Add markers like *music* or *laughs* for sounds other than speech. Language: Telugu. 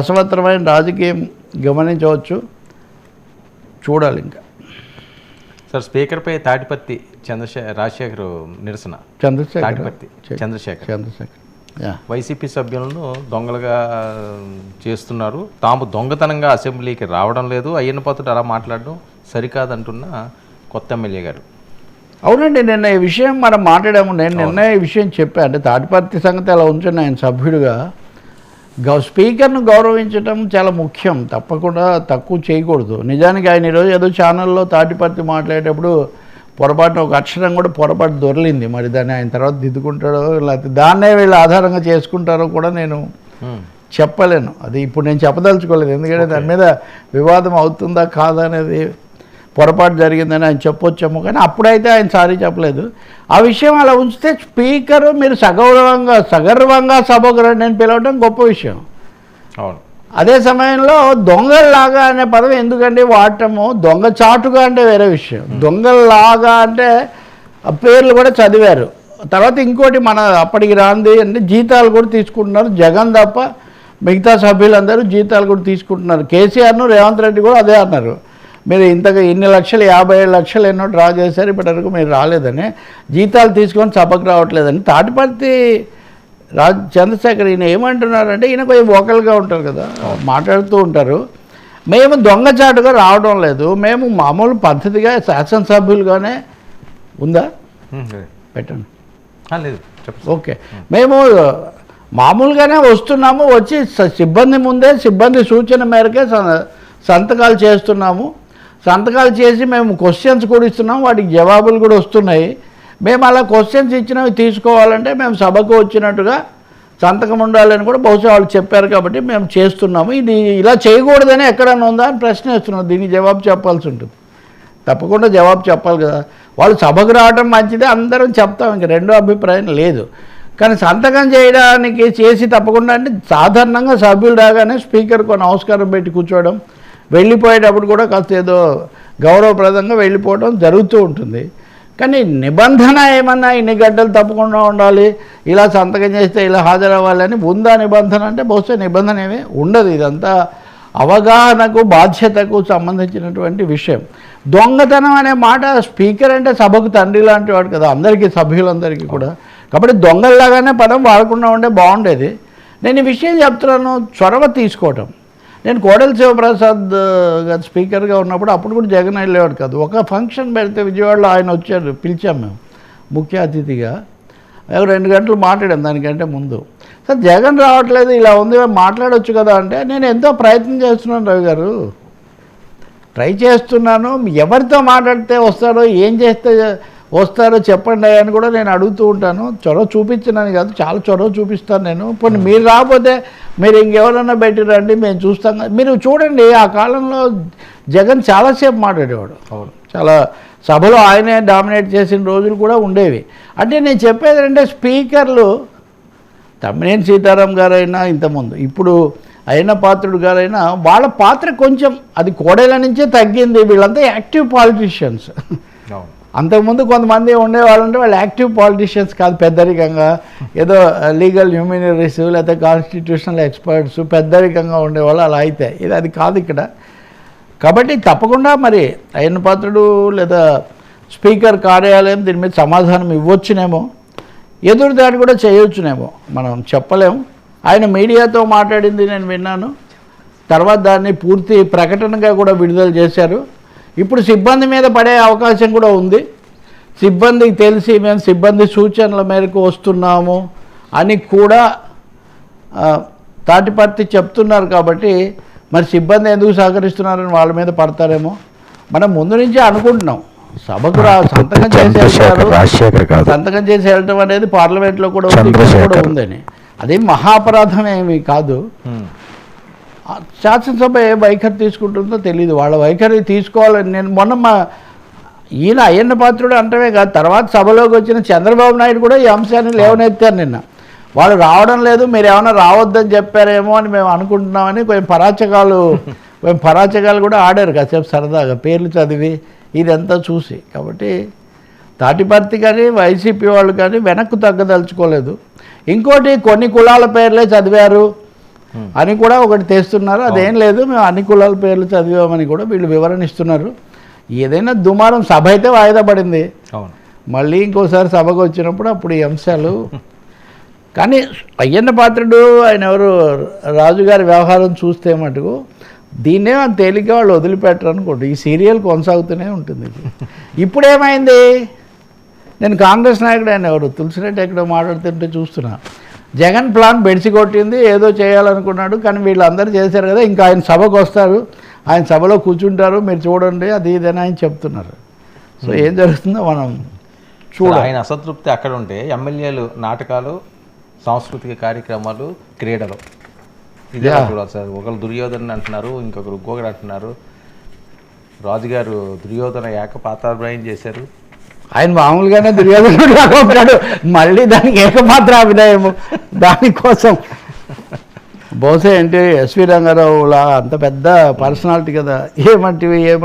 రసవత్తరమైన రాజకీయం గమనించవచ్చు. చూడాలి ఇంకా. సార్ స్పీకర్పై తాటిపత్తి చంద్రశేఖర్ రాజశేఖర్ నిరసన. చంద్రశేఖర్? తాటిపత్తి చంద్రశేఖర్. చంద్రశేఖర్. వైసీపీ సభ్యులను దొంగలుగా చేస్తున్నారు. తాము దొంగతనంగా అసెంబ్లీకి రావడం లేదు. అయ్యన్న పాత్రుడు అలా మాట్లాడడం సరికాదంటున్న కొత్త ఎమ్మెల్యే గారు. అవునండి నిన్న ఈ విషయం మనం మాట్లాడాము. నేను నిన్న ఈ విషయం చెప్పాను అంటే తాటిపత్రి సంగతి అలా ఉంచాను ఆయన సభ్యుడిగా. గౌ స్పీకర్ను గౌరవించడం చాలా ముఖ్యం. తప్పకుండా తక్కువ చేయకూడదు. నిజానికి ఆయన ఈరోజు ఏదో ఛానల్లో తాటిపత్రి మాట్లాడేటప్పుడు పొరపాటున ఒక అక్షరం కూడా పొరపాటు దొరలింది మరి దాన్ని ఆయన తర్వాత దిద్దుకుంటాడో లేకపోతే దాన్నే వీళ్ళు ఆధారంగా చేసుకుంటారో కూడా నేను హ్మ్. చెప్పలేను. అది ఇప్పుడు నేను చెప్పదలుచుకోలేదు. ఎందుకంటే దాని మీద వివాదం అవుతుందా కాదా అనేది పొరపాటు జరిగిందని ఆయన చెప్పొచ్చేమో కానీ అప్పుడైతే ఆయన సారీ చెప్పలేదు. ఆ విషయం అలా ఉంచితే స్పీకరు మీరు సగౌరవంగా సగర్వంగా సభకు రండి అని పిలవడం గొప్ప విషయం. అవును. అదే సమయంలో దొంగల్లాగా అనే పదం ఎందుకండి వాడటము? దొంగ చాటుగా అంటే వేరే విషయం. దొంగల్లాగా అంటే పేర్లు కూడా చదివారు. తర్వాత ఇంకోటి మన అప్పటికి రాంది అంటే జీతాలు కూడా తీసుకుంటున్నారు. జగన్ తప్ప మిగతా సభ్యులందరూ జీతాలు కూడా తీసుకుంటున్నారు. కేసీఆర్ను రేవంత్ రెడ్డి కూడా అదే అన్నారు. మీరు ఇంతగా ఇన్ని లక్షలు యాభై ఏడు లక్షలు ఎన్నో డ్రా చేశారు ఇప్పటివరకు మీరు రాలేదని. జీతాలు తీసుకొని సభకు రావట్లేదని. తాటిపర్తి రాజ్ చంద్రశేఖర్ ఈయన ఏమంటున్నారంటే ఈయన కొంచెం వోకల్గా ఉంటారు కదా మాట్లాడుతూ ఉంటారు. మేము దొంగచాటుగా రావడం లేదు. మేము మామూలు పద్ధతిగా శాసనసభ్యులుగానే ఉందా. పెట్టండి. లేదు. ఓకే. మేము మామూలుగానే వస్తున్నాము వచ్చి సిబ్బంది ముందే సిబ్బంది సూచన మేరకే సంతకాలు చేస్తున్నాము. సంతకాలు చేసి మేము క్వశ్చన్స్ కూడా ఇస్తున్నాం వాటికి జవాబులు కూడా వస్తున్నాయి. మేము అలా క్వశ్చన్స్ ఇచ్చినవి తీసుకోవాలంటే మేము సభకు వచ్చినట్టుగా సంతకం ఉండాలని కూడా బహుశా వాళ్ళు చెప్పారు కాబట్టి మేము చేస్తున్నాము. ఇది ఇలా చేయకూడదని ఎక్కడైనా ఉందా అని ప్రశ్న వేస్తున్నాం దీనికి జవాబు చెప్పాల్సి ఉంటుంది. తప్పకుండా జవాబు చెప్పాలి కదా. వాళ్ళు సభకు రావడం మంచిదే అందరం చెప్తాం. ఇంక రెండో అభిప్రాయం లేదు. కానీ సంతకం చేయడానికి చేసి తప్పకుండా అంటే సాధారణంగా సభ్యులు రాగానే స్పీకర్కు నమస్కారం పెట్టి కూర్చోవడం వెళ్ళిపోయేటప్పుడు కూడా కాస్త ఏదో గౌరవప్రదంగా వెళ్ళిపోవడం జరుగుతూ ఉంటుంది. కానీ నిబంధన ఏమన్నా ఇన్ని గంటలు తప్పకుండా ఉండాలి ఇలా సంతకం చేస్తే ఇలా హాజరవ్వాలని ఉందా నిబంధన అంటే బహుశా నిబంధన ఏమీ ఉండదు. ఇదంతా అవగాహనకు బాధ్యతకు సంబంధించినటువంటి విషయం. దొంగతనం అనే మాట స్పీకర్ అంటే సభకు తండ్రి లాంటి వాడు కదా అందరికీ సభ్యులందరికీ కూడా. కాబట్టి దొంగల్లాగానే పదం వాడకుండా ఉంటే బాగుండేది. నేను ఈ విషయం చెప్తున్నాను చొరవ తీసుకోవటం. నేను కోడెల శివప్రసాద్ గారు స్పీకర్గా ఉన్నప్పుడు అప్పుడు కూడా జగన్ వెళ్ళేవాడు కాదు. ఒక ఫంక్షన్ పెడితే విజయవాడలో ఆయన వచ్చారు పిలిచాం మేము ముఖ్య అతిథిగా. రెండు గంటలు మాట్లాడాం దానికంటే ముందు. సార్ జగన్ రావట్లేదు ఇలా ఉంది మాట్లాడొచ్చు కదా అంటే నేను ఎంతో ప్రయత్నం చేస్తున్నాను రవి గారు. ట్రై చేస్తున్నాను ఎవరితో మాట్లాడితే వస్తారో ఏం చేస్తే వస్తారో చెప్పండి అని కూడా నేను అడుగుతూ ఉంటాను. చొరవ చూపించినాను కాదు చాలా చొరవ చూపిస్తాను నేను. పోనీ మీరు రాకపోతే మీరు ఇంకెవరన్నా పెట్టి రండి మేము చూస్తాం. కదా. మీరు చూడండి ఆ కాలంలో జగన్ చాలాసేపు మాట్లాడేవాడు. అవును. చాలా సభలో ఆయనే డామినేట్ చేసిన రోజులు కూడా ఉండేవి. అంటే నేను చెప్పేది అంటే స్పీకర్లు తమ్మినేని సీతారాం గారైనా ఇంతకుముందు ఇప్పుడు అయిన పాత్రుడు గారైనా వాళ్ళ పాత్ర కొంచెం అది కోడేల నుంచే తగ్గింది. వీళ్ళంతా యాక్టివ్ పాలిటీషియన్స్. అంతకుముందు కొంతమంది ఉండేవాళ్ళంటే వాళ్ళు యాక్టివ్ పాలిటీషియన్స్ కాదు పెద్దరికంగా. ఏదో లీగల్ హ్యూమినరీస్ లేకపోతే కాన్స్టిట్యూషనల్ ఎక్స్పర్ట్స్ పెద్దరికంగా ఉండేవాళ్ళు అలా అయితే. ఇది అది కాదు ఇక్కడ. కాబట్టి తప్పకుండా మరి అయిన పాత్రుడు లేదా స్పీకర్ కార్యాలయం దీని మీద సమాధానం ఇవ్వచ్చునేమో. ఎదురుదాడి కూడా చేయొచ్చునేమో. మనం చెప్పలేము ఆయన మీడియాతో మాట్లాడింది నేను విన్నాను. తర్వాత దాన్ని పూర్తి ప్రకటనగా కూడా విడుదల చేశారు. ఇప్పుడు సిబ్బంది మీద పడే అవకాశం కూడా ఉంది. సిబ్బందికి తెలిసి మేము సిబ్బంది సూచనల మేరకు వస్తున్నాము అని కూడా ఆ, తాటిపత్తి చెప్తున్నారు కాబట్టి మరి సిబ్బంది ఎందుకు సహకరిస్తున్నారని వాళ్ళ మీద పడతారేమో మనం ముందు నుంచే అనుకుంటున్నాం. సభకు రా సంతకం చేసి సంతకం చేసి వెళ్ళటం అనేది పార్లమెంట్లో కూడా ఉంది, ఇక్కడ కూడా. ఉందని. అది మహాపరాధం ఏమీ కాదు. శాసనసభ ఏ వైఖరి తీసుకుంటుందో తెలియదు వాళ్ళ వైఖరి తీసుకోవాలని నేను మొన్న మా ఈయన అయ్యన్న పాత్రుడు అంటమే కాదు తర్వాత సభలోకి వచ్చిన చంద్రబాబు నాయుడు కూడా ఈ అంశాన్ని లేవనెత్తారు నిన్న. వాళ్ళు రావడం లేదు మీరు ఏమైనా రావద్దని చెప్పారేమో అని మేము అనుకుంటున్నామని కొంచెం పరాచకాలు *laughs* కొంచెం పరాచకాలు కూడా ఆడారు కాసేపు సరదాగా. పేర్లు చదివి ఇదంతా చూసి. కాబట్టి తాటిపర్తి కానీ వైసీపీ వాళ్ళు కానీ వెనక్కు తగ్గదలుచుకోలేదు. ఇంకోటి కొన్ని కులాల పేర్లే చదివారు. అని కూడా ఒకటి తెస్తున్నారు. అదేం లేదు మేము అన్ని కులాల పేర్లు చదివామని కూడా వీళ్ళు వివరణ ఇస్తున్నారు ఏదైనా దుమారం సభ అయితే వాయిదా పడింది. మళ్ళీ ఇంకోసారి సభకు వచ్చినప్పుడు అప్పుడు ఈ అంశాలు. కానీ అయ్యన్న పాత్రుడు ఆయన ఎవరు రాజుగారి వ్యవహారం చూస్తే మటుకు దీన్నే అంత తేలిగ్గా వాళ్ళు వదిలిపెట్టరు అనుకోండి. ఈ సీరియల్ కొనసాగుతూనే ఉంటుంది. ఇప్పుడు ఏమైంది నేను కాంగ్రెస్ నాయకుడు ఆయన ఎవరు? తులసిరెడ్డి ఎక్కడో మాట్లాడుతుంటే చూస్తున్నా. జగన్ ప్లాన్ బెడిసి కొట్టింది ఏదో చేయాలనుకున్నాడు కానీ వీళ్ళందరూ చేశారు కదా ఇంకా ఆయన సభకు వస్తారు. ఆయన సభలో కూర్చుంటారు మీరు చూడండి అది ఇదని ఆయన చెప్తున్నారు. సో ఏం జరుగుతుందో మనం చూడ ఆయన అసంతృప్తి అక్కడ ఉంటే ఎమ్మెల్యేలు నాటకాలు సాంస్కృతిక కార్యక్రమాలు క్రీడలు. ఇదే. చూడాలి సార్. ఒకరు దుర్యోధన అంటున్నారు ఇంకొకరు ఇంకొకరు అంటున్నారు. రాజుగారు దుర్యోధన ఏకపాత్రాభినయం చేశారు. ఆయన మామూలుగానే దుర్యోధనుడు లాగా ఉంటాడు మళ్ళీ దానికి ఏకమాత్ర అభినయము. దానికోసం. బహుశా ఏంటి ఎస్వి రంగారావు లా అంత పెద్ద పర్సనాలిటీ కదా. ఏమంటివి ఏమంటివి?